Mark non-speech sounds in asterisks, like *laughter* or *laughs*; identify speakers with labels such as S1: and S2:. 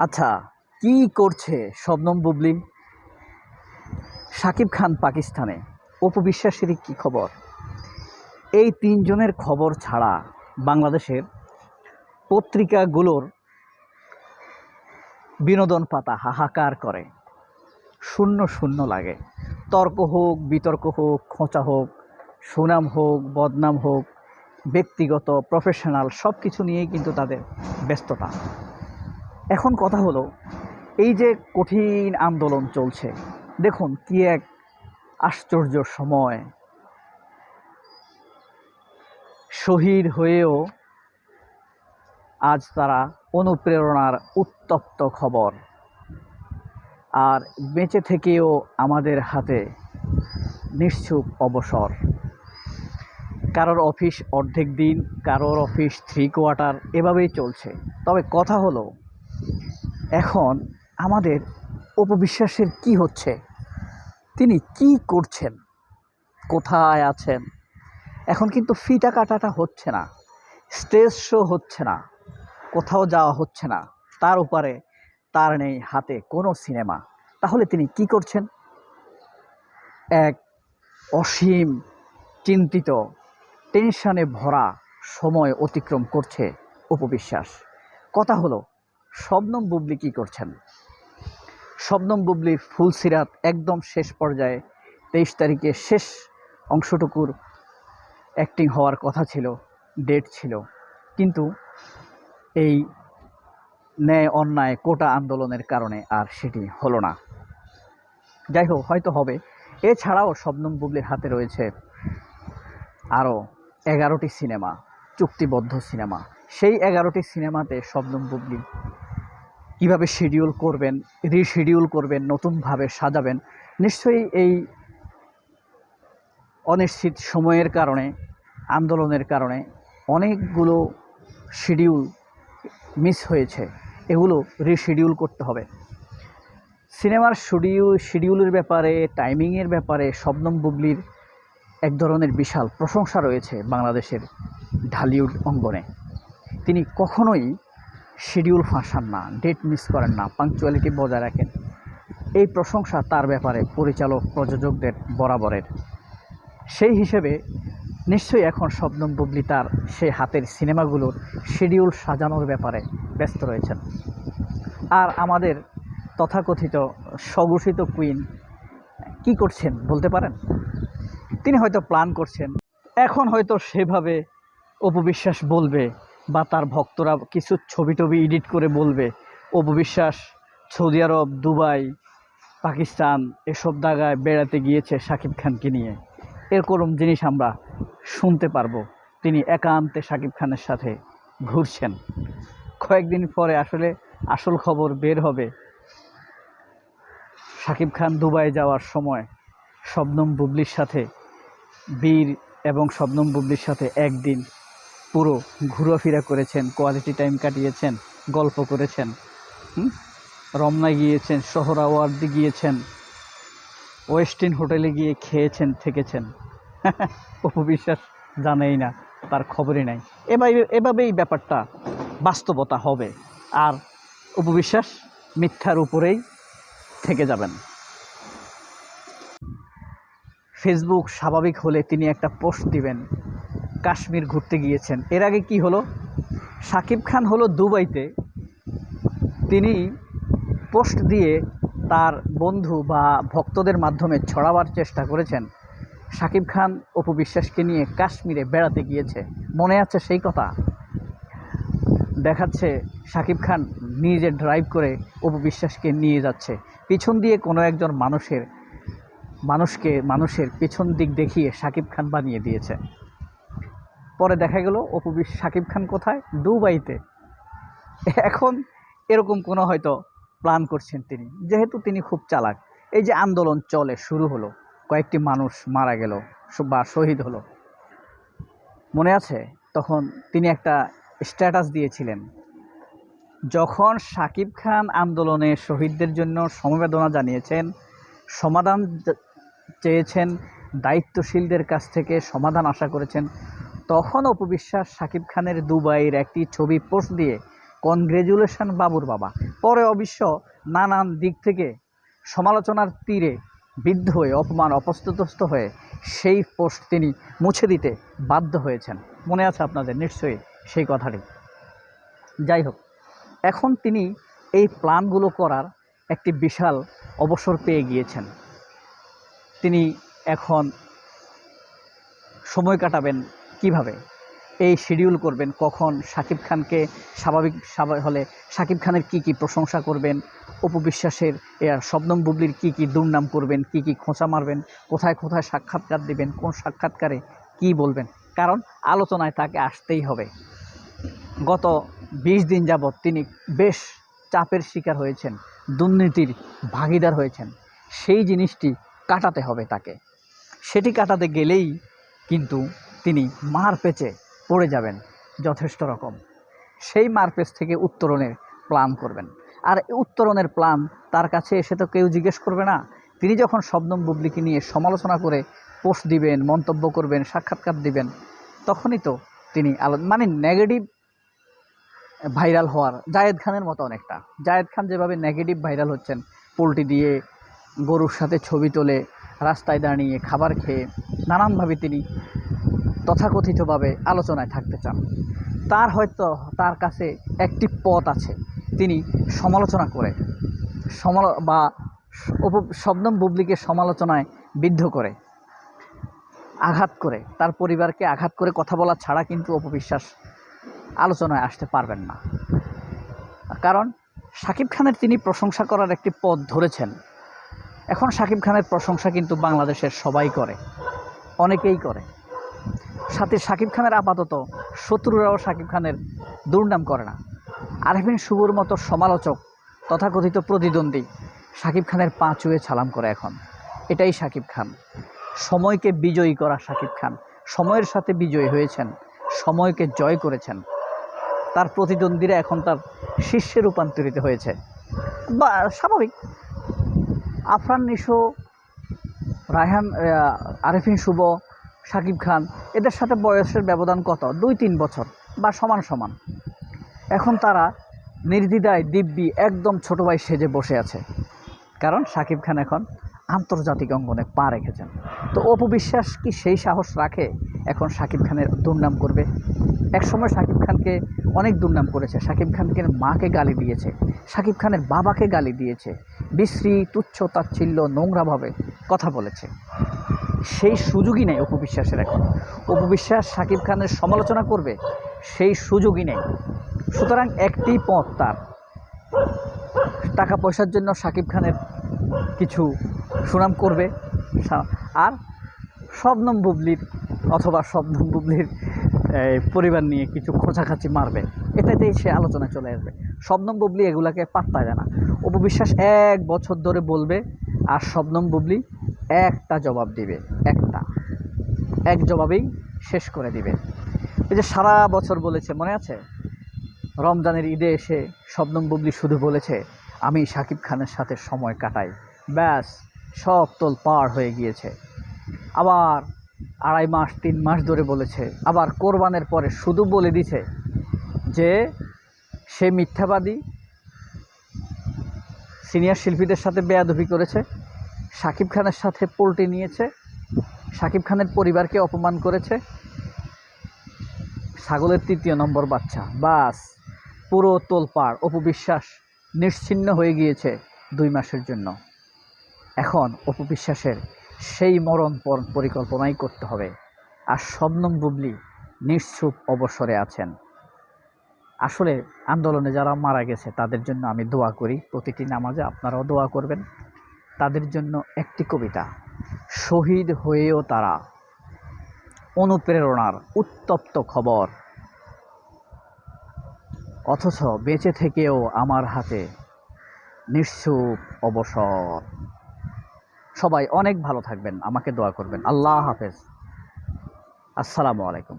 S1: আচ্ছা কি করছে শবনম বুবলি? সাকিব খান পাকিস্তানে অপবিশ্বাসেরই কি খবর? এই তিনজনের খবর ছাড়া বাংলাদেশের পত্রিকাগুলোর বিনোদন পাতা হাহাকার করে। শূন্য শূন্য লাগে। তর্ক হোক, বিতর্ক হোক, খোঁচা হোক, সুনাম হোক, বদনাম হোক, ব্যক্তিগত প্রফেশনাল সব কিছু নিয়েই কিন্তু তাদের ব্যস্ততা। এখন কথা হলো, এই যে কঠিন আন্দোলন চলছে, দেখুন কি এক আশ্চর্য সময়। শহীদ হয়েও আজ তারা অনুপ্রেরণার উত্তপ্ত খবর। আর বেঁচে থেকেও আমাদের হাতে নিশ্চুপ অবসর। কারোর অফিস অর্ধেক দিন, কারোর অফিস থ্রি কোয়ার্টার এভাবেই চলছে। তবে কথা হলো এখন আমাদের অপবিশ্বাসের কি হচ্ছে? তিনি কি করছেন? কোথায় আছেন? এখন কিন্তু ফিটা কাটাটা হচ্ছে না। স্টেজ শো হচ্ছে না। কোথাও যাওয়া হচ্ছে না। তার উপরে তার নেই হাতে কোনো সিনেমা। তাহলে তিনি কি করছেন? এক অসীম চিন্তিত, টেনশনে ভরা সময় অতিক্রম করছে উপবিশ্বাস কথা হলো শবনম বুবলি কি করছেন? শবনম বুবলির ফুলসিরাত একদম শেষ পর্যায়ে তেইশ তারিখে শেষ অংশটুকুর অ্যাক্টিং হওয়ার কথা ছিল ডেট ছিল। কিন্তু এই ন্যায় অন্যায় কোটা আন্দোলনের কারণে আর সেটি হলো না। যাই হোক, হয়তো হবে। এছাড়াও শবনম বুবলির হাতে রয়েছে আরও এগারোটি সিনেমা, চুক্তিবদ্ধ সিনেমা। সেই এগারোটি সিনেমাতে শবনম বুবলি কীভাবে শিডিউল করবেন রিশিডিউল করবেন, নতুনভাবে সাজাবেন, নিশ্চয়ই এই অনিশ্চিত সময়ের কারণে, আন্দোলনের কারণে অনেকগুলো শিডিউল মিস হয়েছে। এগুলো রিশিডিউল করতে হবে। সিনেমার শিডিউল শিডিউলের ব্যাপারে টাইমিংয়ের ব্যাপারে শবনম বুবলির এক ধরনের বিশাল প্রশংসা রয়েছে বাংলাদেশের ঢালিউড অঙ্গনে। তিনি কখনোই শিডিউল ফাঁসান না ডেট মিস করেন না পাংচুয়ালিটি বজায় রাখেন। এই প্রশংসা তার ব্যাপারে পরিচালক প্রযোজকদের বরাবরের। সেই হিসেবে নিশ্চয়ই এখন শবনম বুবলি তার সেই হাতের সিনেমাগুলোর শিডিউল সাজানোর ব্যাপারে ব্যস্ত রয়েছেন। আর আমাদের তথাকথিত স্বঘোষিত কুইন কি করছেন বলতে পারেন? তিনি হয়তো প্ল্যান করছেন, এখন হয়তো সেভাবে অপবিশ্বাস বলবে। বা তার ভক্তরা কিছু ছবি টবি এডিট করে বলবে অপবিশ্বাস সৌদি আরব, দুবাই, পাকিস্তান, এসব জায়গায় বেড়াতে গিয়েছে শাকিব খানকে নিয়ে। এরকম জিনিস আমরা শুনতে পারব। তিনি একান্তে শাকিব খানের সাথে ঘুরছেন। কয়েকদিন পরে আসলে আসল খবর বের হবে শাকিব খান দুবাই যাওয়ার সময়। শবনম বুবলির সাথে বীর এবং শবনম বুবলির সাথে একদিন পুরো ঘোরাফেরা করেছেন কোয়ালিটি টাইম কাটিয়েছেন, গল্প করেছেন? রমনা গিয়েছেন শহরাওয়ার্দি গিয়েছেন ওয়েস্টিন হোটেলে গিয়ে খেয়েছেন, থেকেছেন। *laughs* উপবিশ্বাস জানেই না, তার খবরই নাই। এভাবে এভাবেই ব্যাপারটা বাস্তবতা হবে, আর উপবিশ্বাস মিথ্যার উপরেই থেকে যাবেন। ফেসবুক স্বাভাবিক হলে তিনি একটা পোস্ট দিবেন কাশ্মীর ঘুরতে গিয়েছেন। এর আগে কি হলো? সাকিব খান হলো দুবাইতে। তিনি পোস্ট দিয়ে তার বন্ধু বা ভক্তদের মাধ্যমে ছড়াবার চেষ্টা করেছেন। সাকিব খান অপু বিশ্বাসকে নিয়ে কাশ্মীরে বেড়াতে গিয়েছে। মনে আছে সেই কথা? দেখাচ্ছে সাকিব খান নিজে ড্রাইভ করে অপু বিশ্বাসকে নিয়ে যাচ্ছে। পিছন দিয়ে কোনো একজন মানুষের, মানুষকে, মানুষের পেছন দিক দেখিয়ে সাকিব খান বানিয়ে দিয়েছে। পরে দেখা গেল অপু বিশ- সাকিব খান কোথায়? দুবাইতে। এখন এরকম কোনো হয়তো প্ল্যান করছেন তিনি। যেহেতু তিনি খুব চালাক। এই যে আন্দোলন চলে, শুরু হলো। কয়েকটি মানুষ মারা গেল বা শহীদ হলো। মনে আছে? তখন তিনি একটা স্ট্যাটাস দিয়েছিলেন। যখন সাকিব খান আন্দোলনে শহীদদের জন্য সমবেদনা জানিয়েছেন, সমাধান চেয়েছেন, দায়িত্বশীলদের কাছ থেকে সমাধান আশা করেছেন তখন অপবিশ্বাস সাকিব খানের দুবাইয়ের একটি ছবি পোস্ট দিয়ে কনগ্রেজুলেশন বাবুর বাবা। পরে অবশ্য নানান দিক থেকে সমালোচনার তীরে বিদ্ধ হয়ে, অপমান অপস্তুতস্ত হয়ে সেই পোস্ট তিনি মুছে দিতে বাধ্য হয়েছেন। মনে আছে আপনাদের? নিশ্চয়ই সেই কথাটি। যাই হোক, এখন তিনি এই প্ল্যানগুলো করার একটি বিশাল অবসর পেয়ে গিয়েছেন। তিনি এখন সময় কাটাবেন কীভাবে? এই শিডিউল করবেন, কখন শাকিব খানকে স্বাভাবিক স্বাভাবিক হলে সাকিব খানের কি কি প্রশংসা করবেন? অপবিশ্বাসের এর শবনম বুবলির কি কি দুর্নাম করবেন? কি কি খোঁচা মারবেন? কোথায় কোথায় সাক্ষাৎকার দিবেন? কোন সাক্ষাৎকারে কি বলবেন? কারণ আলোচনায় তাকে আসতেই হবে। গত বিশ দিন যাবৎ তিনি বেশ চাপের শিকার হয়েছেন, দুর্নীতির ভাগিদার হয়েছেন। সেই জিনিসটি কাটাতে হবে তাকে। সেটি কাটাতে গেলেই কিন্তু তিনি মার পেচে পড়ে যাবেন যথেষ্ট রকম। সেই মারপেচ থেকে উত্তরণের প্ল্যান করবেন। আর উত্তরণের প্ল্যান তার কাছে এসে তো কেউ জিজ্ঞেস করবে না। তিনি যখন শবনম বুবলিকে নিয়ে সমালোচনা করে পোস্ট দিবেন, মন্তব্য করবেন, সাক্ষাৎকার দিবেন, তখনই তো তিনি মানে নেগেটিভ ভাইরাল হওয়ার, জায়েদ খানের মতো অনেকটা। জায়েদ খান যেভাবে নেগেটিভ ভাইরাল হচ্ছেন, পোলট্রি দিয়ে গরুর সাথে ছবি তোলে, রাস্তায় দাঁড়িয়ে খাবার খেয়ে, নানানভাবে তিনি তথাকথিতভাবে আলোচনায় থাকতে চান। তার হয়তো তার কাছে একটি পথ আছে। তিনি সমালোচনা করে, সমালো, বা শবনম বুবলিকে সমালোচনায় বিদ্ধ করে, আঘাত করে, তার পরিবারকে আঘাত করে কথা বলা ছাড়া কিন্তু অপবিশ্বাস আলোচনায় আসতে পারবেন না। কারণ শাকিব খানের তিনি প্রশংসা করার একটি পথ ধরেছেন। এখন শাকিব খানের প্রশংসা কিন্তু বাংলাদেশের সবাই করে, অনেকেই করে। সাথে শাকিব খানের আপাতত। শত্রুরাও শাকিব খানের দুর্নাম করে না। আরফিন শুভর মতো সমালোচক তথাকথিত প্রতিদ্বন্দ্বী শাকিব খানের পা চুয়ে ছালাম করে এখন। এটাই শাকিব খান। সময়কে বিজয়ী করা শাকিব খান। সময়ের সাথে বিজয়ী হয়েছেন। সময়কে জয় করেছেন। তার প্রতিদ্বন্দ্বীরা এখন তার শিষ্যে রূপান্তরিত হয়েছে। বা, স্বাভাবিক। আফরান নিশো, রায়হান আরেফিন শুভ শাকিব খান, এদের সাথে বয়সের ব্যবধান কত? দুই, তিন বছর, বা সমান সমান। এখন তারা নির্দ্বিধায় দিব্যি একদম ছোট ভাই সেজে বসে আছে। কারণ শাকিব খান এখন আন্তর্জাতিক অঙ্গনে পা রেখেছেন। তো অপবিশ্বাস কি সেই সাহস রাখে এখন শাকিব খানের দুর্নাম করবে? একসময় শাকিব খানকে অনেক দুর্নাম করেছে। শাকিব খানকে মাকে গালি দিয়েছে। শাকিব খানের বাবাকে গালি দিয়েছে। বিশ্রী, তুচ্ছ, তাচ্ছিল্য নোংরাভাবে কথা বলেছে। সেই সুযোগই নেই অপবিশ্বাসের এখন। অপবিশ্বাস শাকিব খানের সমালোচনা করবে, সেই সুযোগই নেই। সুতরাং একটি পথ তার। টাকা পয়সার জন্য শাকিব খানের কিছু সুনাম করবে আর শবনম বুবলির অথবা শবনম বুবলির পরিবার নিয়ে কিছু খোঁচাখাচি মারবে। এটাতেই সে আলোচনায় চলে আসবে। শবনম বুবলি এগুলাকে পাত্তা দেয় না। অপবিশ্বাস এক বছর ধরে বলবে, আর শবনম বুবলি একটা জবাব দিবে, একটা। এক জবাবেই শেষ করে দিবে। এই যে সারা বছর বলেছে, মনে আছে? রমজানের ঈদে এসে শবনম বুবলি শুধু বলেছে, আমি শাকিব খানের সাথে সময় কাটাই। ব্যাস, সব তোল পার হয়ে গিয়েছে। আবার আড়াই মাস, তিন মাস ধরে বলেছে, আবার কোরবানের পরে শুধু বলে দিছে যে, সে মিথ্যাবাদী, সিনিয়র শিল্পীদের সাথে বেয়াদবি করেছে। শাকিব খানের সাথে পোল্টে নিয়েছে। শাকিব খানের পরিবারকে অপমান করেছে। ছাগলের তৃতীয় নম্বর বাচ্চা। বাস, পুরো তোলপাড় অপবিশ্বাস নিশ্চিহ্ন হয়ে গিয়েছে দুই মাসের জন্য। এখন অপবিশ্বাসের সেই মরণ পর- পরিকল্পনাই করতে হবে। আর শবনম বুবলি নিশ্চুপ অবসরে আছেন। আসলে আন্দোলনে যারা মারা গেছে, তাদের জন্য আমি দোয়া করি। প্রতিটি নামাজে আপনারাও দোয়া করবেন। তাদের জন্য একটি কবিতা, শহীদ হয়েও তারা অনুপ্রেরণার উত্তপ্ত খবর। অথচ বেঁচে থেকেও আমার হাতে নিঃসুপ অবসর। সবাই অনেক ভালো থাকবেন, আমাকে দোয়া করবেন। আল্লাহ হাফেজ। আসসালামু আলাইকুম।